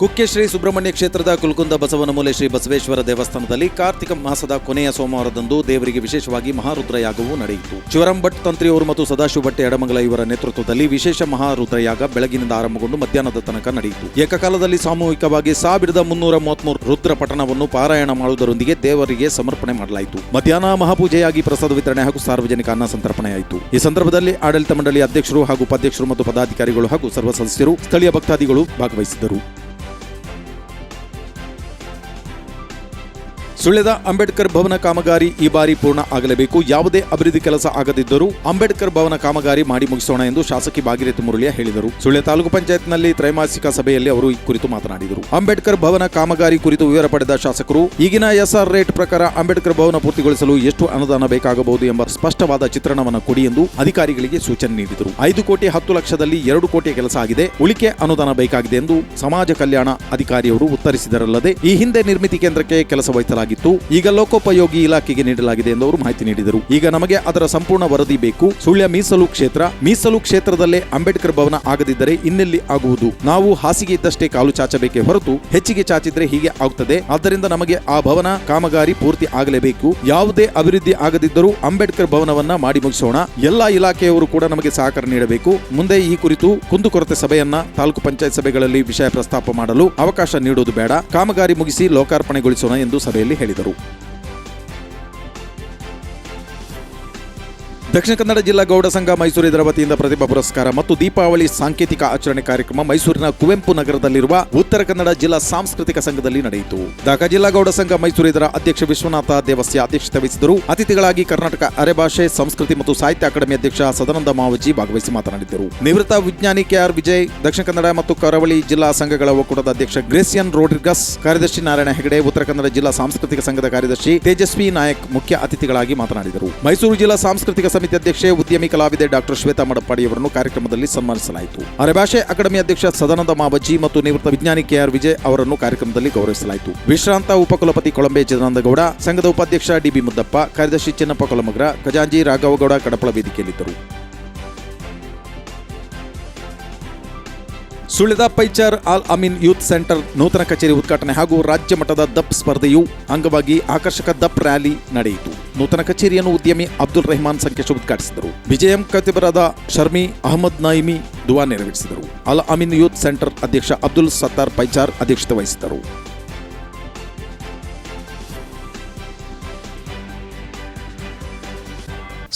ಕುಕ್ಕೆ ಶ್ರೀ ಸುಬ್ರಹ್ಮಣ್ಯ ಕ್ಷೇತ್ರದ ಕುಲ್ಕುಂದ ಬಸವನಮೂಲೆ ಶ್ರೀ ಬಸವೇಶ್ವರ ದೇವಸ್ಥಾನದಲ್ಲಿ ಕಾರ್ತಿಕ ಮಾಸದ ಕೊನೆಯ ಸೋಮವಾರದಂದು ದೇವರಿಗೆ ವಿಶೇಷವಾಗಿ ಮಹಾರುದ್ರಯಾಗವು ನಡೆಯಿತು. ಶಿವರಾಮ್ ಭಟ್ ತಂತ್ರಿಯವರು ಮತ್ತು ಸದಾಶಿವ ಭಟ್ಟೆ ಎಡಮಂಗಲ ಇವರ ನೇತೃತ್ವದಲ್ಲಿ ವಿಶೇಷ ಮಹಾರುದ್ರಯಾಗ ಬೆಳಗಿನಿಂದ ಆರಂಭಗೊಂಡು ಮಧ್ಯಾಹ್ನದ ತನಕ ನಡೆಯಿತು. ಏಕಕಾಲದಲ್ಲಿ ಸಾಮೂಹಿಕವಾಗಿ ಸಾವಿರದ ಮುನ್ನೂರ ಮೂವತ್ಮೂರು ರುದ್ರ ಪಠಣವನ್ನು ಪಾರಾಯಣ ಮಾಡುವುದರೊಂದಿಗೆ ದೇವರಿಗೆ ಸಮರ್ಪಣೆ ಮಾಡಲಾಯಿತು. ಮಧ್ಯಾಹ್ನ ಮಹಾಪೂಜೆಯಾಗಿ ಪ್ರಸಾದ ವಿತರಣೆ ಹಾಗೂ ಸಾರ್ವಜನಿಕ ಅನ್ನ ಸಂತರ್ಪಣೆಯಾಯಿತು ಈ ಸಂದರ್ಭದಲ್ಲಿ ಆಡಳಿತ ಮಂಡಳಿ ಅಧ್ಯಕ್ಷರು ಹಾಗೂ ಉಪಾಧ್ಯಕ್ಷರು ಮತ್ತು ಪದಾಧಿಕಾರಿಗಳು ಹಾಗೂ ಸರ್ವ ಸದಸ್ಯರು, ಸ್ಥಳೀಯ ಭಕ್ತಾದಿಗಳು ಭಾಗವಹಿಸಿದ್ದರು. ಸುಳ್ಯದ ಅಂಬೇಡ್ಕರ್ ಭವನ ಕಾಮಗಾರಿ ಈ ಬಾರಿ ಪೂರ್ಣ ಆಗಲೇಬೇಕು. ಯಾವುದೇ ಅಭಿವೃದ್ಧಿ ಕೆಲಸ ಆಗದಿದ್ದರೂ ಅಂಬೇಡ್ಕರ್ ಭವನ ಕಾಮಗಾರಿ ಮಾಡಿ ಮುಗಿಸೋಣ ಎಂದು ಶಾಸಕಿ ಭಾಗೀರಥಿ ಮುರಳಿಯ ಹೇಳಿದರು. ಸುಳ್ಯ ತಾಲೂಕು ಪಂಚಾಯತ್ನಲ್ಲಿ ತ್ರೈಮಾಸಿಕ ಸಭೆಯಲ್ಲಿ ಅವರು ಈ ಕುರಿತು ಮಾತನಾಡಿದರು. ಅಂಬೇಡ್ಕರ್ ಭವನ ಕಾಮಗಾರಿ ಕುರಿತು ವಿವರ ಪಡೆದ ಶಾಸಕರು, ಈಗಿನ ಎಸ್ಆರ್ ರೇಟ್ ಪ್ರಕಾರ ಅಂಬೇಡ್ಕರ್ ಭವನ ಪೂರ್ತಿಗೊಳಿಸಲು ಎಷ್ಟು ಅನುದಾನ ಬೇಕಾಗಬಹುದು ಎಂಬ ಸ್ಪಷ್ಟವಾದ ಚಿತ್ರಣವನ್ನು ಕೊಡಿ ಎಂದು ಅಧಿಕಾರಿಗಳಿಗೆ ಸೂಚನೆ ನೀಡಿದರು. ಐದು ಕೋಟಿ ಹತ್ತು ಲಕ್ಷದಲ್ಲಿ ಎರಡು ಕೋಟಿ ಕೆಲಸ ಆಗಿದೆ. ಉಳಿಕೆ ಅನುದಾನ ಬೇಕಾಗಿದೆ ಎಂದು ಸಮಾಜ ಕಲ್ಯಾಣ ಅಧಿಕಾರಿಯವರು ಉತ್ತರಿಸಿದರಲ್ಲದೆ, ಈ ಹಿಂದೆ ನಿರ್ಮಿತಿ ಕೇಂದ್ರಕ್ಕೆ ಕೆಲಸ ವಹಿಸಲಾಗಿತ್ತು ಈಗ ಲೋಕೋಪಯೋಗಿ ಇಲಾಖೆಗೆ ನೀಡಲಾಗಿದೆ ಎಂದು ಅವರು ಮಾಹಿತಿ ನೀಡಿದರು. ಈಗ ನಮಗೆ ಅದರ ಸಂಪೂರ್ಣ ವರದಿ ಬೇಕು. ಸುಳ್ಯ ಮೀಸಲು ಕ್ಷೇತ್ರ. ಮೀಸಲು ಕ್ಷೇತ್ರದಲ್ಲೇ ಅಂಬೇಡ್ಕರ್ ಭವನ ಆಗದಿದ್ದರೆ ಇನ್ನೆಲ್ಲಿ ಆಗುವುದು? ನಾವು ಹಾಸಿಗೆ ಇದ್ದಷ್ಟೇ ಕಾಲು ಚಾಚಬೇಕೇ ಹೊರತು ಹೆಚ್ಚಿಗೆ ಚಾಚಿದ್ರೆ ಹೀಗೆ ಆಗುತ್ತದೆ ಆದ್ದರಿಂದ ನಮಗೆ ಆ ಭವನ ಕಾಮಗಾರಿ ಪೂರ್ತಿ ಆಗಲೇಬೇಕು. ಯಾವುದೇ ಅಭಿವೃದ್ಧಿ ಆಗದಿದ್ದರೂ ಅಂಬೇಡ್ಕರ್ ಭವನವನ್ನ ಮಾಡಿ ಮುಗಿಸೋಣ. ಎಲ್ಲಾ ಇಲಾಖೆಯವರು ಕೂಡ ನಮಗೆ ಸಹಕಾರ ನೀಡಬೇಕು. ಮುಂದೆ ಈ ಕುರಿತು ಕುಂದುಕೊರತೆ ಸಭೆಯನ್ನ ತಾಲೂಕು ಪಂಚಾಯತ್ ಸಭೆಗಳಲ್ಲಿ ವಿಷಯ ಪ್ರಸ್ತಾಪ ಮಾಡಲು ಅವಕಾಶ ನೀಡುವುದು ಬೇಡ. ಕಾಮಗಾರಿ ಮುಗಿಸಿ ಲೋಕಾರ್ಪಣೆಗೊಳಿಸೋಣ ಎಂದು ಸಭೆಯಲ್ಲಿ ಹೇಳಿದರು. ದಕ್ಷಿಣ ಕನ್ನಡ ಜಿಲ್ಲಾ ಗೌಡ ಸಂಘ ಮೈಸೂರು ಇದರ ವತಿಯಿಂದ ಪ್ರತಿಭಾ ಪುರಸ್ಕಾರ ಮತ್ತು ದೀಪಾವಳಿ ಸಾಂಕೇತಿಕ ಆಚರಣೆ ಕಾರ್ಯಕ್ರಮ ಮೈಸೂರಿನ ಕುವೆಂಪು ನಗರದಲ್ಲಿರುವ ಉತ್ತರ ಕನ್ನಡ ಜಿಲ್ಲಾ ಸಾಂಸ್ಕೃತಿಕ ಸಂಘದಲ್ಲಿ ನಡೆಯಿತು. ದಾಖ ಜಿಲ್ಲಾ ಗೌಡ ಸಂಘ ಮೈಸೂರು ಇದರ ಅಧ್ಯಕ್ಷ ವಿಶ್ವನಾಥ ದೇವಸ್ಯ ಅಧ್ಯಕ್ಷತೆ ವಹಿಸಿದರು. ಅತಿಥಿಗಳಾಗಿ ಕರ್ನಾಟಕ ಅರೆಭಾಷೆ, ಸಂಸ್ಕೃತಿ ಮತ್ತು ಸಾಹಿತ್ಯ ಅಕಾಡೆಮಿ ಅಧ್ಯಕ್ಷ ಸದಾನಂದ ಮಾವಜಿ ಭಾಗವಹಿಸಿ ಮಾತನಾಡಿದರು. ನಿವೃತ್ತ ವಿಜ್ಞಾನಿ ಕೆಆರ್ ವಿಜಯ್, ದಕ್ಷಿಣ ಕನ್ನಡ ಮತ್ತು ಕರಾವಳಿ ಜಿಲ್ಲಾ ಸಂಘಗಳ ಒಕ್ಕೂಟದ ಅಧ್ಯಕ್ಷ ಗ್ರೇಸಿಯನ್ ರೋಡ್ರಿಗಸ್, ಕಾರ್ಯದರ್ಶಿ ನಾರಾಯಣ ಹೆಗಡೆ, ಉತ್ತರ ಕನ್ನಡ ಜಿಲ್ಲಾ ಸಾಂಸ್ಕೃತಿಕ ಸಂಘದ ಕಾರ್ಯದರ್ಶಿ ತೇಜಸ್ವಿ ನಾಯಕ್ ಮುಖ್ಯ ಅತಿಥಿಗಳಾಗಿ ಮಾತನಾಡಿದರು. ಮೈಸೂರು ಜಿಲ್ಲಾ ಸಾಂಸ್ಕೃತಿಕ ಸಮಿತಿ ಅಧ್ಯಕ್ಷೆ, ಉದ್ಯಮಿ ಕಲಾವಿದೆ ಡಾಕ್ಟರ್ ಶ್ವೇತಾ ಮಡಪಾಡಿಯವರನ್ನು ಕಾರ್ಯಕ್ರಮದಲ್ಲಿ ಸನ್ಮಾನಿಸಲಾಯಿತು. ಅರೆಭಾಷೆ ಅಕಾಡೆಮಿ ಅಧ್ಯಕ್ಷ ಸದಾನಂದ ಮಾಬಜ್ಜಿ ಮತ್ತು ನಿವೃತ್ತ ವಿಜ್ಞಾನಿ ಕೆಆರ್ ವಿಜಯ್ ಅವರನ್ನು ಕಾರ್ಯಕ್ರಮದಲ್ಲಿ ಗೌರವಿಸಲಾಯಿತು. ವಿಶ್ರಾಂತ ಉಪಕುಲಪತಿ ಕೊಳಂಬೆ ಚಿದಾನಂದಗೌಡ ಸಂಘದ ಉಪಾಧ್ಯಕ್ಷ ಡಿಬಿ ಮುದ್ದಪ್ಪ, ಕಾರ್ಯದರ್ಶಿ ಚಿನ್ನಪ್ಪ ಕೊಲಮಗ್ರ ಖಜಾಂಜಿ ರಾಘವಗೌಡ ಕಡಪಳ ವೇದಿಕೆಯಲ್ಲಿದ್ದರು. ಸುಳ್ಯದ ಪೈಚಾರ್ ಆಲ್ ಅಮೀನ್ ಯೂತ್ ಸೆಂಟರ್ ನೂತನ ಕಚೇರಿ ಉದ್ಘಾಟನೆ ಹಾಗೂ ರಾಜ್ಯ ಮಟ್ಟದ ದಪ್ ಸ್ಪರ್ಧೆಯು ಅಂಗವಾಗಿ ಆಕರ್ಷಕ ದಪ್ ರ್ಯಾಲಿ ನಡೆಯಿತು. ನೂತನ ಕಚೇರಿಯನ್ನು ಉದ್ಯಮಿ ಅಬ್ದುಲ್ ರೆಹಮಾನ್ ಸಂಕೇಶ್ ಉದ್ಘಾಟಿಸಿದರು. ವಿಜಯಂ ಕತಿಬರಾದ ಶರ್ಮಿ, ಅಹಮದ್ ನೈಮಿ ದುವಾ ನೆರವೇರಿಸಿದರು. ಅಲ್ ಅಮೀನ್ ಯೂತ್ ಸೆಂಟರ್ ಅಧ್ಯಕ್ಷ ಅಬ್ದುಲ್ ಸತ್ತಾರ್ ಪೈಚಾರ್ ಅಧ್ಯಕ್ಷತೆ ವಹಿಸಿದರು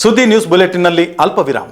ಸುದ್ದಿ ನ್ಯೂಸ್ ಬುಲೆಟಿನ್ನಲ್ಲಿ ಅಲ್ಪ ವಿರಾಮ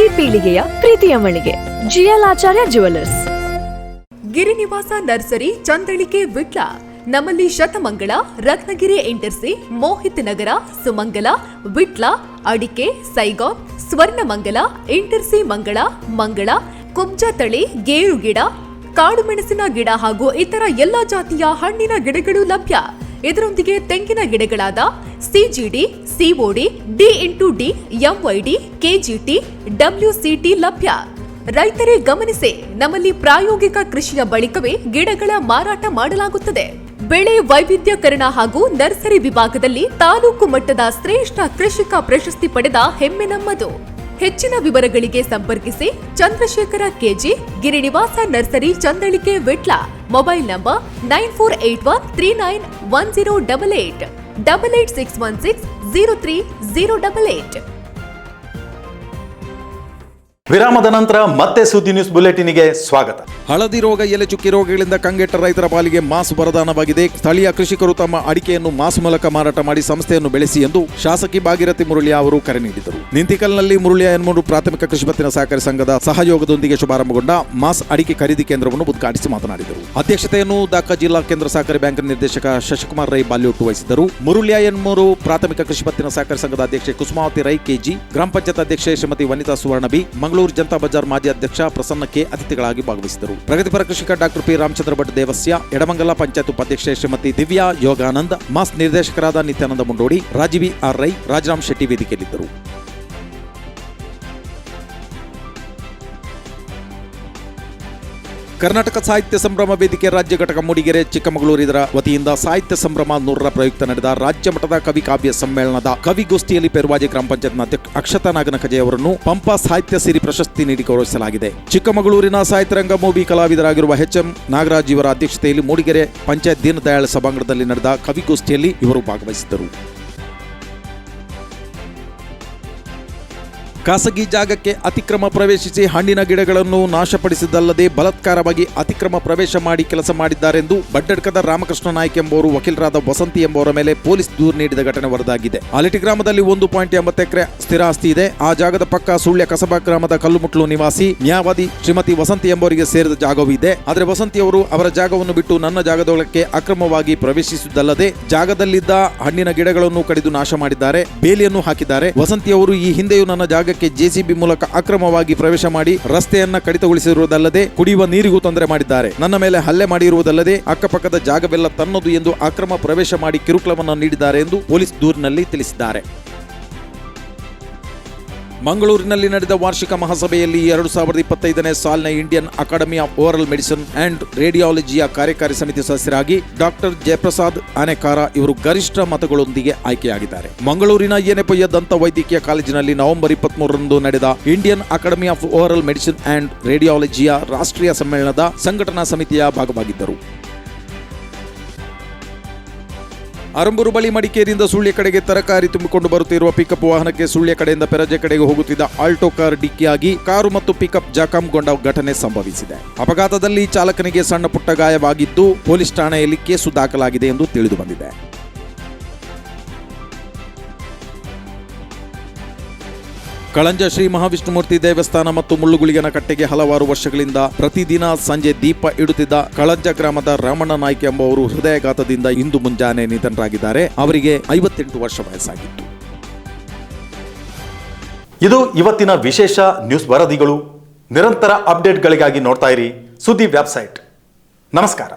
ಪ್ರತಿ ಪೀಳಿಗೆಯ ಪ್ರೀತಿಯ ಮಳಿಗೆ. GL Acharya Jewellers Girinivasa Nursery Chandalike Vitla. ನಮ್ಮಲ್ಲಿ ಶತಮಂಗಳ, ರತ್ನಗಿರಿ ಇಂಟರ್ಸಿ, ಮೋಹಿತ್ ನಗರ, ಸುಮಂಗಲ, ವಿಟ್ಲ, ಅಡಿಕೆ ಸೈಗಾನ್ ಸ್ವರ್ಣಮಂಗಲ, ಇಂಟರ್ಸಿ ಮಂಗಳ ಮಂಗಳ ಕುಂಜ ತಳಿ ಗೇರು ಗಿಡ ಕಾಡು ಮೆಣಸಿನ ಗಿಡ ಹಾಗೂ ಇತರ ಎಲ್ಲ ಜಾತಿಯ ಹಣ್ಣಿನ ಗಿಡಗಳು ಲಭ್ಯ. ಇದರೊಂದಿಗೆ ತೆಂಗಿನ ಗಿಡಗಳಾದ CGD COD D into D MYD KGT WCT ಲಭ್ಯ. ರೈತರೇ ಗಮನಿಸಿ, ನಮ್ಮಲ್ಲಿ ಪ್ರಾಯೋಗಿಕ ಕೃಷಿಯ ಬಳಿಕವೇ ಗಿಡಗಳ ಮಾರಾಟ ಮಾಡಲಾಗುತ್ತದೆ. ಬೆಳೆ ವೈವಿಧ್ಯಕರಣ ಹಾಗೂ ನರ್ಸರಿ ವಿಭಾಗದಲ್ಲಿ ತಾಲೂಕು ಮಟ್ಟದ ಶ್ರೇಷ್ಠ ಕೃಷಿಕ ಪ್ರಶಸ್ತಿ ಪಡೆದ ಹೆಮ್ಮೆ ನಮ್ಮದು. ಹೆಚ್ಚಿನ ವಿವರಗಳಿಗೆ ಸಂಪರ್ಕಿಸಿ Chandrashekhara KG Girinivasa Nursery, Chandalike, Vitla. Mobile number nine four eight one three nine one zero double eight double eight six one six zero three zero double eight. ವಿರಾಮದ ನಂತರ ಮತ್ತೆ ಸುದ್ದಿ ನ್ಯೂಸ್ ಬುಲೆಟಿನ್ಗೆ ಸ್ವಾಗತ. ಹಳದಿ ರೋಗ, ಎಲೆ ಚುಕ್ಕಿ ರೋಗಗಳಿಂದ ಕಂಗೆಟ್ಟ ರೈತರ ಪಾಲಿಗೆ ಮಾಸು ವರದಾನವಾಗಿದೆ. ಸ್ಥಳೀಯ ಕೃಷಿಕರು ತಮ್ಮ ಅಡಿಕೆಯನ್ನು ಮಾಸು ಮೂಲಕ ಮಾರಾಟ ಮಾಡಿ ಸಂಸ್ಥೆಯನ್ನು ಬೆಳೆಸಿ ಎಂದು ಶಾಸಕಿ ಭಾಗಿರಥಿ ಮುರುಳಿಯ ಅವರು ಕರೆ ನೀಡಿದರು. ನಿಂತಿಕಲ್ನಲ್ಲಿ ಮುರುಳಿಯ ಎನ್ಮೂರು ಪ್ರಾಥಮಿಕ ಕೃಷಿ ಪತ್ತಿನ ಸಹಕಾರಿ ಸಂಘದ ಸಹಯೋಗದೊಂದಿಗೆ ಶುಭಾರಂಭಗೊಂಡ ಮಾಸ್ ಅಡಿಕೆ ಖರೀದಿ ಕೇಂದ್ರವನ್ನು ಉದ್ಘಾಟಿಸಿ ಮಾತನಾಡಿದರು. ಅಧ್ಯಕ್ಷತೆಯನ್ನು ದಕ್ಕ ಜಿಲ್ಲಾ ಕೇಂದ್ರ ಸಹಕಾರಿ ಬ್ಯಾಂಕ್ ನಿರ್ದೇಶಕ ಶಶಿಕುಮಾರ್ ರೈ ಬಾಲ್ಯೋಟು ವಹಿಸಿದರು ಮುರುಳಿಯ ಎನ್ಮೂರು ಪ್ರಾಥಮಿಕ ಕೃಷಿ ಪತ್ತಿನ ಸಹಕಾರಿ ಸಂಘದ ಅಧ್ಯಕ್ಷೆ ಕುಸುಮಾವತಿ ರೈ ಕೆಜಿ, ಗ್ರಾಮ ಪಂಚಾಯತ್ ಅಧ್ಯಕ್ಷೆ ಶ್ರೀಮತಿ ವನಿತಾ ಸುವರ್ಣ ಬಿ ಮಂಗಳೂರು ಜನತಾ ಬಜಾರ್ ಮಾಜಿ ಅಧ್ಯಕ್ಷ ಪ್ರಸನ್ನ ಕೆ ಅತಿಥಿಗಳಾಗಿ ಭಾಗವಹಿಸಿದರು. ಪ್ರಗತಿಪರ ಕೃಷಿಕ ಡಾಕ್ಟರ್ ಪಿ ರಾಮಚಂದ್ರ ಭಟ್ ದೇವಸ್ಯ, ಎಡಮಂಗಲ ಪಂಚಾಯತ್ ಉಪಾಧ್ಯಕ್ಷ ಶ್ರೀಮತಿ ದಿವ್ಯಾ ಯೋಗಾನಂದ್ ಮಾಸ್ ನಿರ್ದೇಶಕರಾದ ನಿತ್ಯಾನಂದ ಮುಂಡೋಡಿ, ರಾಜೀವಿ ಆರ್ ರೈ, ರಾಜರಾಮ್ ಶೆಟ್ಟಿ ವೇದಿಕೆಯಲ್ಲಿದ್ದರು. ಕರ್ನಾಟಕ ಸಾಹಿತ್ಯ ಸಂಭ್ರಮ ವೇದಿಕೆ ರಾಜ್ಯ ಘಟಕ ಮೂಡಿಗೆರೆ, ಚಿಕ್ಕಮಗಳೂರು ಇದರ ವತಿಯಿಂದ ಸಾಹಿತ್ಯ ಸಂಭ್ರಮ ನೂರರ ಪ್ರಯುಕ್ತ ನಡೆದ ರಾಜ್ಯ ಮಟ್ಟದ ಕವಿ ಕಾವ್ಯ ಸಮ್ಮೇಳನದ ಕವಿಗೋಷ್ಠಿಯಲ್ಲಿ ಪೆರುವಾಜಿ ಗ್ರಾಮ ಪಂಚಾಯತ್ನ ಅಧ್ಯಕ್ಷ ಅಕ್ಷತಾ ನಾಗನಕಜೆ ಅವರನ್ನು ಪಂಪ ಸಾಹಿತ್ಯ ಸಿರಿ ಪ್ರಶಸ್ತಿ ನೀಡಿ ಗೌರವಿಸಲಾಗಿದೆ. ಚಿಕ್ಕಮಗಳೂರಿನ ಸಾಹಿತ್ಯ ರಂಗ ಮೂವಿ ಕಲಾವಿದರಾಗಿರುವ ಎಚ್ ಎಂ ನಾಗರಾಜ್ ಇವರ ಅಧ್ಯಕ್ಷತೆಯಲ್ಲಿ ಮೂಡಿಗೆರೆ ಪಂಚಾಯತ್ ದೀನದಯಾಳ್ ಸಭಾಂಗಣದಲ್ಲಿ ನಡೆದ ಕವಿಗೋಷ್ಠಿಯಲ್ಲಿ ಇವರು ಭಾಗವಹಿಸಿದ್ದರು. ಖಾಸಗಿ ಜಾಗಕ್ಕೆ ಅತಿಕ್ರಮ ಪ್ರವೇಶಿಸಿ ಹಣ್ಣಿನ ಗಿಡಗಳನ್ನು ನಾಶಪಡಿಸಿದ್ದಲ್ಲದೆ ಬಲತ್ಕಾರವಾಗಿ ಅತಿಕ್ರಮ ಪ್ರವೇಶ ಮಾಡಿ ಕೆಲಸ ಮಾಡಿದ್ದಾರೆಂದು ಬಡ್ಡಡ್ಕದ ರಾಮಕೃಷ್ಣ ನಾಯ್ಕ್ ಎಂಬುವರು ವಕೀಲರಾದ ವಸಂತಿ ಎಂಬುವರ ಮೇಲೆ ಪೊಲೀಸ್ ದೂರು ನೀಡಿದ ಘಟನೆ ವರದಾಗಿದೆ. ಆಲಿಟಿ ಗ್ರಾಮದಲ್ಲಿ ಒಂದು ಪಾಯಿಂಟ್ ಎಂಬತ್ತು ಎಕರೆ ಸ್ಥಿರ ಆಸ್ತಿ ಇದೆ. ಆ ಜಾಗದ ಪಕ್ಕ ಸುಳ್ಯ ಕಸಬಾ ಗ್ರಾಮದ ಕಲ್ಲುಮುಟ್ಲು ನಿವಾಸಿ, ನ್ಯಾಯವಾದಿ ಶ್ರೀಮತಿ ವಸಂತಿ ಎಂಬುವರಿಗೆ ಸೇರಿದ ಜಾಗವೂ ಇದೆ. ಆದರೆ ವಸಂತಿ ಅವರು ಅವರ ಜಾಗವನ್ನು ಬಿಟ್ಟು ನನ್ನ ಜಾಗದೊಳಕ್ಕೆ ಅಕ್ರಮವಾಗಿ ಪ್ರವೇಶಿಸಿದ್ದಲ್ಲದೆ ಜಾಗದಲ್ಲಿದ್ದ ಹಣ್ಣಿನ ಗಿಡಗಳನ್ನು ಕಡಿದು ನಾಶ ಮಾಡಿದ್ದಾರೆ, ಬೇಲಿಯನ್ನು ಹಾಕಿದ್ದಾರೆ. ವಸಂತಿ ಅವರು ಈ ಹಿಂದೆಯೂ ನನ್ನ ಜಾಗಕ್ಕೆ ಜೆಸಿಬಿ ಮೂಲಕ ಅಕ್ರಮವಾಗಿ ಪ್ರವೇಶ ಮಾಡಿ ರಸ್ತೆಯನ್ನ ಕಡಿತಗೊಳಿಸಿರುವುದಲ್ಲದೆ ಕುಡಿಯುವ ನೀರಿಗೂ ತೊಂದರೆ ಮಾಡಿದ್ದಾರೆ. ನನ್ನ ಮೇಲೆ ಹಲ್ಲೆ ಮಾಡಿರುವುದಲ್ಲದೆ ಅಕ್ಕಪಕ್ಕದ ಜಾಗವೆಲ್ಲ ತನ್ನದು ಎಂದು ಅಕ್ರಮ ಪ್ರವೇಶ ಮಾಡಿ ಕಿರುಕುಳವನ್ನು ನೀಡಿದ್ದಾರೆ ಎಂದು ಪೊಲೀಸ್ ದೂರಿನಲ್ಲಿ ತಿಳಿಸಿದ್ದಾರೆ. ಮಂಗಳೂರಿನಲ್ಲಿ ನಡೆದ ವಾರ್ಷಿಕ ಮಹಾಸಭೆಯಲ್ಲಿ ಎರಡು ಸಾವಿರದ ಇಪ್ಪತ್ತೈದನೇ ಸಾಲಿನ Indian Academy of Oral Medicine and ರೇಡಿಯಾಲಜಿಯ ಕಾರ್ಯಕಾರಿ ಸಮಿತಿ ಸದಸ್ಯರಾಗಿ ಡಾಕ್ಟರ್ ಜಯಪ್ರಸಾದ್ ಆನೆಕಾರ ಇವರು ಗರಿಷ್ಠ ಮತಗಳೊಂದಿಗೆ ಆಯ್ಕೆಯಾಗಿದ್ದಾರೆ. ಮಂಗಳೂರಿನ ಏನೆಪೊಯ್ಯ ದಂತ ವೈದ್ಯಕೀಯ ಕಾಲೇಜಿನಲ್ಲಿ ನವೆಂಬರ್ ಇಪ್ಪತ್ಮೂರರಂದು ನಡೆದ Indian Academy of Oral Medicine and ರೇಡಿಯಾಲಜಿಯ ರಾಷ್ಟ್ರೀಯ ಸಮ್ಮೇಳನದ ಸಂಘಟನಾ ಸಮಿತಿಯ ಭಾಗವಾಗಿದ್ದರು. ಅರಂಬೂರು ಬಳಿ ಮಡಿಕೇರಿಯಿಂದ ಸುಳ್ಯ ಕಡೆಗೆ ತರಕಾರಿ ತುಂಬಿಕೊಂಡು ಬರುತ್ತಿರುವ ಪಿಕಪ್ ವಾಹನಕ್ಕೆ ಸುಳ್ಯ ಕಡೆಯಿಂದ ಪೆರಜೆ ಕಡೆಗೆ ಹೋಗುತ್ತಿದ್ದ ಆಲ್ಟೋ ಕಾರ್ ಡಿಕ್ಕಿಯಾಗಿ ಕಾರು ಮತ್ತು ಪಿಕಪ್ ಜಖಂಗೊಂಡ ಘಟನೆ ಸಂಭವಿಸಿದೆ. ಅಪಘಾತದಲ್ಲಿ ಚಾಲಕನಿಗೆ ಸಣ್ಣ ಪುಟ್ಟ ಗಾಯವಾಗಿದ್ದು, ಪೊಲೀಸ್ ಠಾಣೆಯಲ್ಲಿ ಕೇಸು ದಾಖಲಾಗಿದೆ ಎಂದು ತಿಳಿದು ಕಳಂಜ ಶ್ರೀ ಮಹಾವಿಷ್ಣುಮೂರ್ತಿ ದೇವಸ್ಥಾನ ಮತ್ತು ಮುಳ್ಳುಗುಳಿಗನ ಕಟ್ಟೆಗೆ ಹಲವಾರು ವರ್ಷಗಳಿಂದ ಪ್ರತಿದಿನ ಸಂಜೆ ದೀಪ ಇಡುತ್ತಿದ್ದ ಕಳಂಜ ಗ್ರಾಮದ ರಾಮಣ್ಣ ನಾಯ್ಕ ಎಂಬುವರು ಹೃದಯಾಘಾತದಿಂದ ಇಂದು ಮುಂಜಾನೆ ನಿಧನರಾಗಿದ್ದಾರೆ. ಅವರಿಗೆ ಐವತ್ತೆಂಟು ವರ್ಷ ವಯಸ್ಸಾಗಿತ್ತು. ಇದು ಇವತ್ತಿನ ವಿಶೇಷ ನ್ಯೂಸ್ ವರದಿಗಳು. ನಿರಂತರ ಅಪ್ಡೇಟ್ಗಳಿಗಾಗಿ ನೋಡ್ತಾ ಇರಿ ಸುದ್ದಿ ವೆಬ್ಸೈಟ್. ನಮಸ್ಕಾರ.